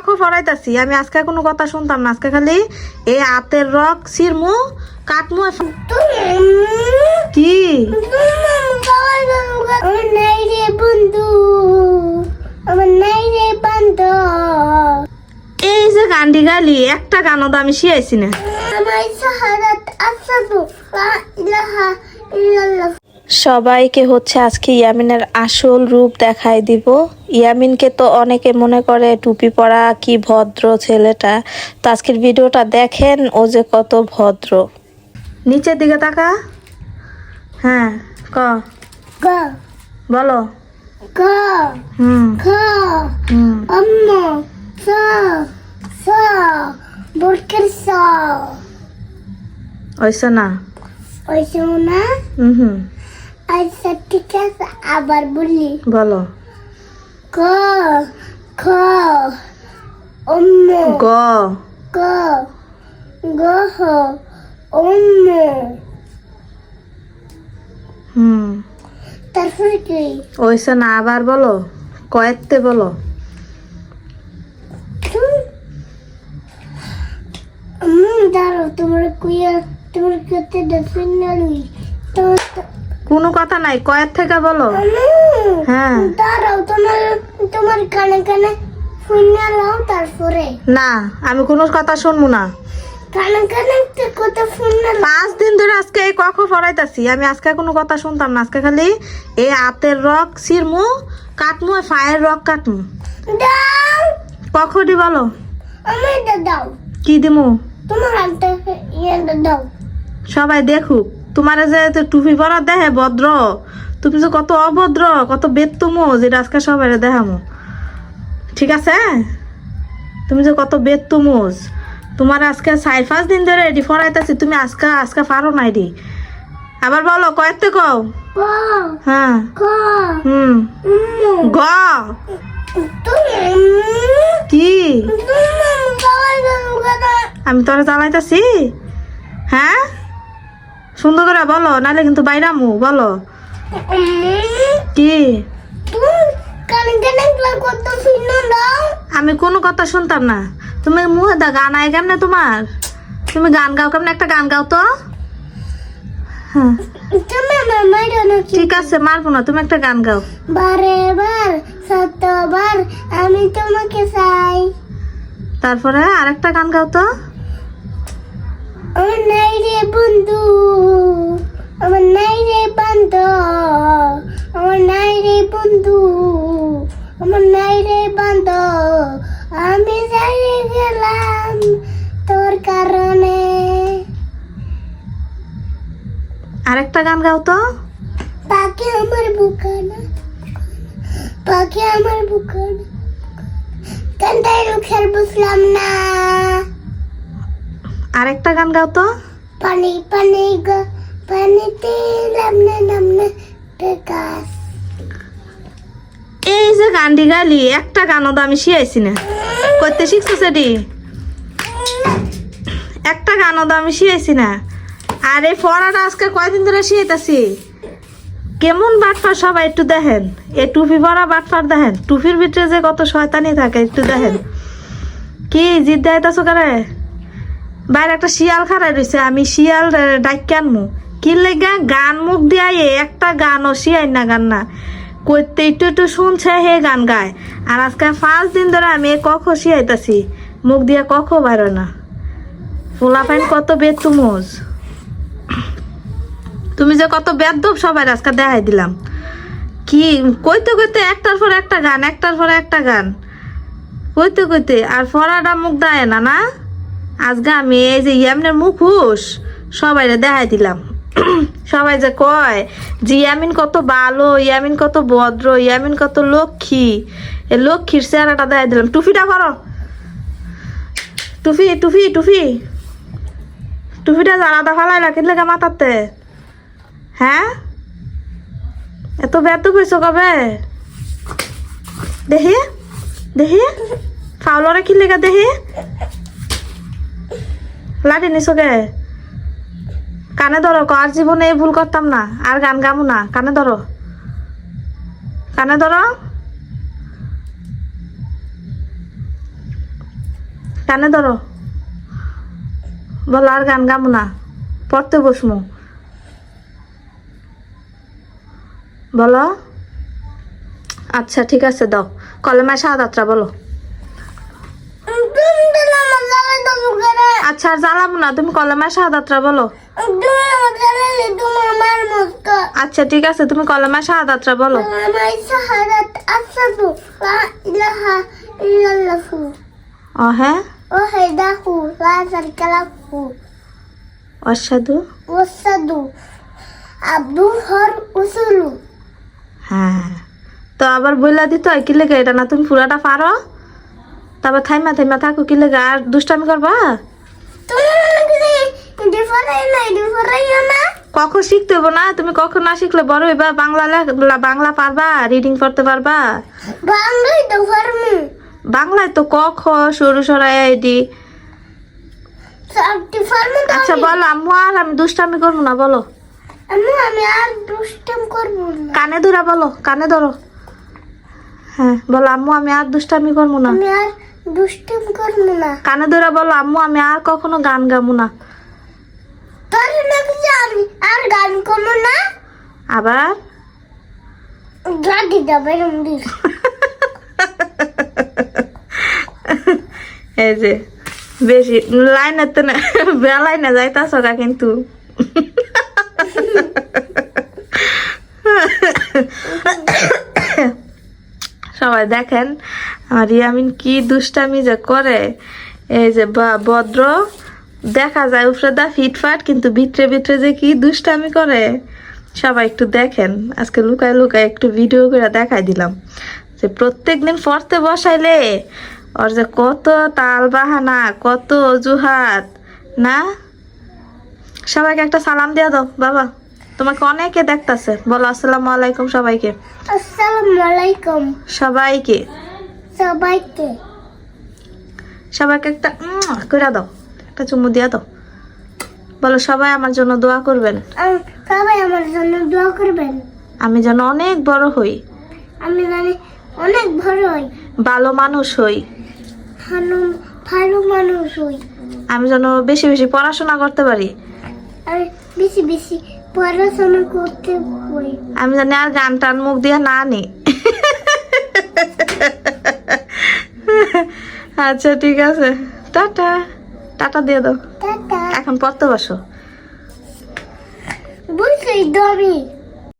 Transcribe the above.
কখন পড়াইতাছি আমি আজকে কোনো কথা শুনতাম না। আজকে খালি এই হাতের রক, সিরমু, কাটমু কি? এই যে গান্ডি গালি, একটা গানও তো আমি শিয়াইছি না। সবাইকে হচ্ছে আজকে ইয়ামিনের আসল রূপ দেখাই দিব। ইয়ামিনকে তো অনেকে মনে করে টুপি পরা কি ভদ্র ছেলেটা। তো আজকের ভিডিওটা দেখেন ও যে কত ভদ্র। নিচের দিকে তাকা। হ্যাঁ ক। বলো। ওইসে না। হুম হুম। আচ্ছা ঠিক আছে আবার বলি। বলো। ক খ অম্ম। গ। ক গহ অম্ম। হুম। তারপরে কি? ওইসে না আবার বলো। কয়েকতে বলো। দাঁড়াও তোমার কুইয়া তোমার দেখুন না তো কোনো কথা নাই কয়ের থেকে বলো। হ্যাঁ। দাঁড়াও তোমার তোমার কানে কানে শুনে লাও তারপরে। না আমি কোনো কথা শুনব না। কানে কানে একটা কথা শুনে পাঁচ দিন ধরে আজকে এই কখন পড়াইতাছি। আমি আজকে কোনো কথা শুনতাম না। আজকে খালি এই হাতের রক সিরমু কাটমু আর ফায়ের রক কাটমু। দাও। কখনই বলো। আমি দাও। কি দিমু? তোমার হাতে দাও। সবাই দেখুক। তোমার যে টুপি পরা দেহে ভদ্র তুমি যে কত অভদ্র কত বেত্তুমো যেটা আজকে সবাই দেখামো। ঠিক আছে? তুমি যে কত বেত্তুমোজ তোমার আজকে চার পাঁচ দিন ধরে এটি ফরাইতেছি তুমি আজকে আজকে পারো না এটি। আবার বলো কয়েকতে কও? হ্যাঁ। হুম। গ। কি? আমি তোরা চালাইতেছি হ্যাঁ? সুন্দর করে বলো, নাহলে কিন্তু বাইরামু, বলো। কি? আমি কোনো কথা শুনতাম না। তুমি মুহে দা গান আয় কেমনে তোমার? তুমি গান গাও কেমনে? একটা গান গাও তো। হ্যাঁ। ঠিক আছে, মারবো না, তুমি একটা গান গাও। বারে বার শতবার আমি তোমাকে চাই তারপরে আরেকটা গান গাও তো। বন্ধু আমার নাই রে বান্ধব আমার নাই রে বন্ধু আমার নাই রে বান্ধব আমি যাই গেলাম তোর কারণে। আরেকটা গান গাও তো। পাখি আমার বুকানা পাখি আমার বুকানা কান্দাই রুখের বুঝলাম না। আরেকটা গান গাও তো। পানি পানি গো, পানিতে লামনা লামনা বিকাশ এই যে গান্ডি গালি, একটা গানও তো আমি শিয়াইছি না। করতে শিখছো সেটি? একটা গানও তো আমি শিয়াইছি না। আর এই পড়াটা আজকে কয়দিন ধরে শিয়াইতাছি? কেমন বাটফার সবাই একটু দেখেন। এই টুপি পরা বাটফার দেখেন। টুপির ভিতরে যে কত শয়তানি থাকে, একটু দেখেন। কি জিদ দেয়তাছো কারে? বাইরে একটা শিয়াল খারাই রয়েছে আমি শিয়াল ডাইকে আনমু। কি লেগা? গান মুখ দিয়া একটা গানও শিয়াই না গান না। করতে একটু একটু শুনছে হে গান গায়। আর আজকে পাঁচ দিন ধরে আমি কখ শিয়াইতাছি। মুখ দিয়ে কখ বাইর না। ফুলা পাইন কত বেতুমোজ তুমি যে কত বেদব সবাই আজকে দেখাই দিলাম। কি? কইতে কইতে একটার পর একটা গান, একটার পর একটা গান। কইতে কইতে আর ফরাটা মুখ দেয় না না? আজকে আমি এই যে ইয়ামিনের মুখোশ সবাই দেখাই দিলাম। সবাই যে কয় যে ইয়ামিন কত ভালো, ইয়ামিন কত ভদ্র, ইয়ামিন কত লক্ষ্মী। এ লক্ষ্মীর চেহারাটা দেখাই দিলাম। টুফিটা করো টুফি টুফি টুফি। টুফিটা জানাটা ফালাই না কিনলে মাথাতে। হ্যাঁ? এত ব্যর্থ কইছো কবে? দেখি দেখি। ফাউলরে কি লেগা দেখি? লাঠি নিছো কানে ধরো আর জীবনে এই ভুল করতাম না, আর গান গামু না, কানে ধরো। কানে ধরো। কানে ধরো। বলো আর গান গামো না, পড়তে বসমু। বলো। আচ্ছা ঠিক আছে, দাও। কলমা শাহাদাতরা বলো। আচ্ছা আর জ্বালাবো না তুমি কলমা শাহাদাতরা বলো। আচ্ছা ঠিক আছে তুমি কলমা শাহাদাতরা বলো। ও হ্যাঁ? লাহু। অসাধু? ওয়াসাদু আব্দুহর উসুলু। হ্যাঁ তো আবার বইলা দিত কি লেগে এটা না তুমি পুরাটা পারো? তারপর থাইমা থাইমা থাকো কি লেগে? আর দুষ্টামি করবা? কখন শিখতে হব না? তুমি কখন না শিখলে বড় হইবা? বাংলা লেখ- বাংলা পারবা? রিডিং করতে পারবা? বাংলায় তো ক খ সরু সরাই আইডি। আচ্ছা বলো আম্মু আর আমি দুষ্টামি করব না বলো। আমি আর দুষ্টম করব না। কানে ধরা বলো কানে ধরো। হ্যাঁ বলো আম্মু আমি আর দুষ্টামি করব না। আমি আর দুষ্টম করব না। কানে ধরা বলো আম্মু আমি আর কখনো গান গাবো না। তোর নাকি আমি আর গান করব না? আবার? গাড়ি যাবে এই যে বেশি লাইনে তো না বেলাইনে যাইতাছ গা কিন্তু। সবাই দেখেন আমার ইয়ামিন কি দুষ্টামি যে করে। এই যে বা- ভদ্র দেখা যায় উপরে দা ফিটফাট কিন্তু ভিতরে ভিতরে যে কি দুষ্টামি করে। সবাই একটু দেখেন আজকে লুকায় লুকায় একটু ভিডিও করে দেখাই দিলাম। যে প্রত্যেক দিন পড়তে বসাইলে ওর যে কত তাল বাহানা কত অজুহাত না? সবাইকে একটা সালাম দিয়ে দাও বাবা। তোমাকে অনেকে দেখতাছে। বলো আসসালামু আলাইকুম সবাইকে। আসসালামু আলাইকুম। সবাইকে। সবাইকে। সবাইকে একটা করে দাও একটা চুমু দিয়া দাও। বলো সবাই আমার জন্য দোয়া করবেন? সবাই আমার জন্য দোয়া করবেন। আমি যেন অনেক বড় হই। আমি জানি অনেক বড় হই। ভালো মানুষ হই। ভালো ভালো মানুষ হই। আমি যেন বেশি বেশি পড়াশোনা করতে পারি। আর বেশি বেশি পড়াশোনা করতে হই আমি জানি আর গান টান মুখ দিয়ে না নি। আচ্ছা ঠিক আছে। টাটা। টাটা দিয়ে দাও। টাটা। এখন পড়তে বসো। বুঝলি আমি